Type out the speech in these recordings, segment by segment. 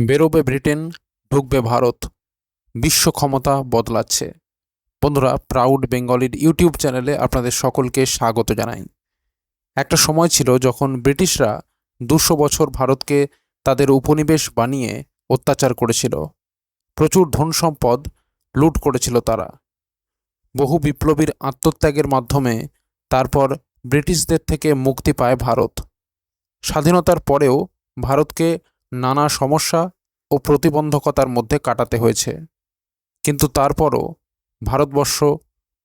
বেরোবে ব্রিটেন, ঢুকবে ভারত। বিশ্ব ক্ষমতা বদলাচ্ছে। বন্ধুরা প্রাউড বেঙ্গলির ইউটিউব চ্যানেলে আপনাদের সকলকে স্বাগত জানাই। একটা সময় ছিল যখন ব্রিটিশরা দুশো বছর ভারতকে তাদের উপনিবেশ বানিয়ে অত্যাচার করেছিল। প্রচুর ধন সম্পদ লুট করেছিল তারা। বহু বিপ্লবীর আত্মত্যাগের মাধ্যমে তারপর ব্রিটিশদের থেকে মুক্তি পায় ভারত। স্বাধীনতার পরেও ভারতকে নানা সমস্যা ও প্রতিবন্ধকতার মধ্যে কাটাতে হয়েছে। কিন্তু তারপরও ভারতবর্ষ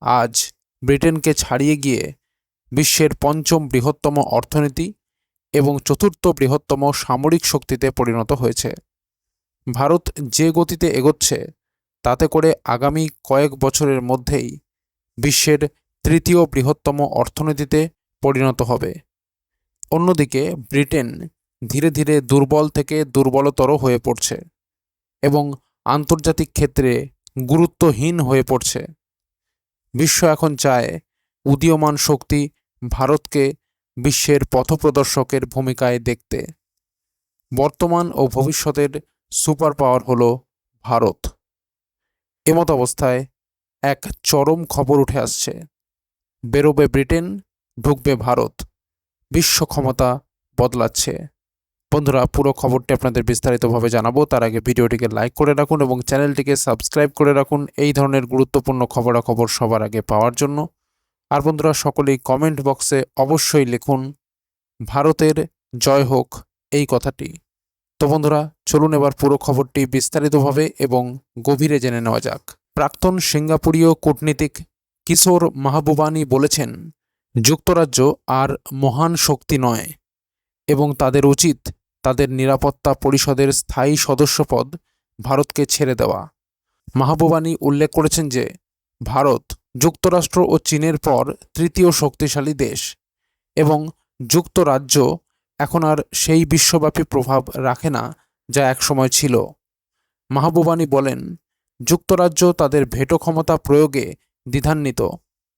আজ ব্রিটেনকে ছাড়িয়ে গিয়ে বিশ্বের পঞ্চম বৃহত্তম অর্থনীতি এবং চতুর্থ বৃহত্তম সামরিক শক্তিতে পরিণত হয়েছে। ভারত যে গতিতে এগোচ্ছে, তাতে করে আগামী কয়েক বছরের মধ্যেই বিশ্বের তৃতীয় বৃহত্তম অর্থনীতিতে পরিণত হবে। অন্যদিকে ব্রিটেন ধীরে ধীরে দুর্বল থেকে দুর্বলতর হয়ে পড়ছে এবং আন্তর্জাতিক ক্ষেত্রে গুরুত্বহীন হয়ে পড়ছে। বিশ্ব এখন চায় উদীয়মান শক্তি ভারতকে বিশ্বের পথপ্রদর্শকের ভূমিকায় দেখতে। বর্তমান ও ভবিষ্যতের সুপার পাওয়ার হল ভারত। এমত অবস্থায় এক চরম খবর উঠে আসছে। বেরোবে ব্রিটেন, ঢুকবে ভারত। বিশ্ব ক্ষমতা বদলাচ্ছে। বন্ধুরা, পুরো খবরটি আপনাদের বিস্তারিতভাবে জানাব। তার আগে ভিডিওটিকে লাইক করে রাখুন এবং চ্যানেলটিকে সাবস্ক্রাইব করে রাখুন এই ধরনের গুরুত্বপূর্ণ খবরাখবর সবার আগে পাওয়ার জন্য। আর বন্ধুরা, সকলেই কমেন্ট বক্সে অবশ্যই লিখুন, ভারতের জয় হোক এই কথাটি। তো বন্ধুরা, চলুন এবার পুরো খবরটি বিস্তারিতভাবে এবং গভীরে জেনে নেওয়া যাক। প্রাক্তন সিঙ্গাপুরীয় কূটনীতিক কিশোর মাহবুবানি বলেছেন, যুক্তরাজ্য আর মহান শক্তি নয় এবং তাদের উচিত তাদের নিরাপত্তা পরিষদের স্থায়ী সদস্যপদ ভারতকে ছেড়ে দেওয়া। মাহবুবানি উল্লেখ করেছেন যে, ভারত যুক্তরাষ্ট্র ও চীনের পর তৃতীয় শক্তিশালী দেশ এবং যুক্তরাজ্য এখন আর সেই বিশ্বব্যাপী প্রভাব রাখে না যা একসময় ছিল। মাহবুবানি বলেন, যুক্তরাজ্য তাদের ভেটো ক্ষমতা প্রয়োগে দ্বিধান্বিত,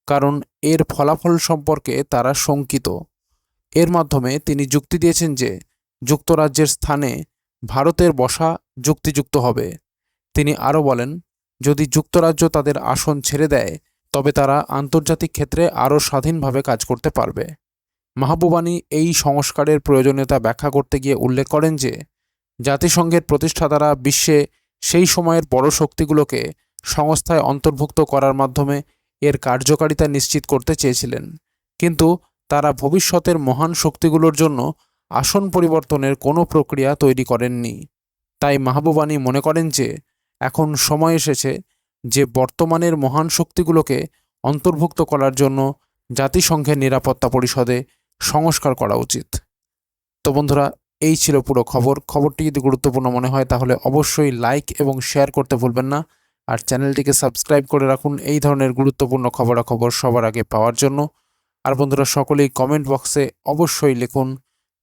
কারণ এর ফলাফল সম্পর্কে তারা শঙ্কিত। এর মাধ্যমে তিনি যুক্তি দিয়েছেন যে যুক্তরাজ্যের স্থানে ভারতের বসা যুক্তিযুক্ত হবে। তিনি আরও বলেন, যদি যুক্তরাজ্য তাদের আসন ছেড়ে দেয়, তবে তারা আন্তর্জাতিক ক্ষেত্রে আরও স্বাধীনভাবে কাজ করতে পারবে। মাহবুবানী এই সংস্কারের প্রয়োজনীয়তা ব্যাখ্যা করতে গিয়ে উল্লেখ করেন যে, জাতিসংঘের প্রতিষ্ঠাতারা বিশ্বে সেই সময়ের বড় শক্তিগুলোকে সংস্থায় অন্তর্ভুক্ত করার মাধ্যমে এর কার্যকারিতা নিশ্চিত করতে চেয়েছিলেন। কিন্তু তারা ভবিষ্যতের মহান শক্তিগুলোর জন্য আসন পরিবর্তনের কোনো প্রক্রিয়া তৈরি করেননি। তাই মাহবুবানি মনে করেন যে, এখন সময় এসেছে যে বর্তমানের মহান শক্তিগুলোকে অন্তর্ভুক্ত করার জন্য জাতিসংঘের নিরাপত্তা পরিষদে সংস্কার করা উচিত। তো বন্ধুরা, এই ছিল পুরো খবর। খবরটি যদি গুরুত্বপূর্ণ মনে হয় তাহলে অবশ্যই লাইক এবং শেয়ার করতে ভুলবেন না। আর চ্যানেলটিকে সাবস্ক্রাইব করে রাখুন এই ধরনের গুরুত্বপূর্ণ খবরাখবর সবার আগে পাওয়ার জন্য। আর বন্ধুরা, সকলেই কমেন্ট বক্সে অবশ্যই লিখুন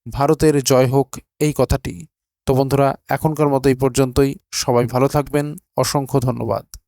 ভারতের জয় হোক এই কথাটি। তো বন্ধুরা, এখনকার মতো এই পর্যন্তই। সবাই ভালো থাকবেন। অসংখ্য ধন্যবাদ।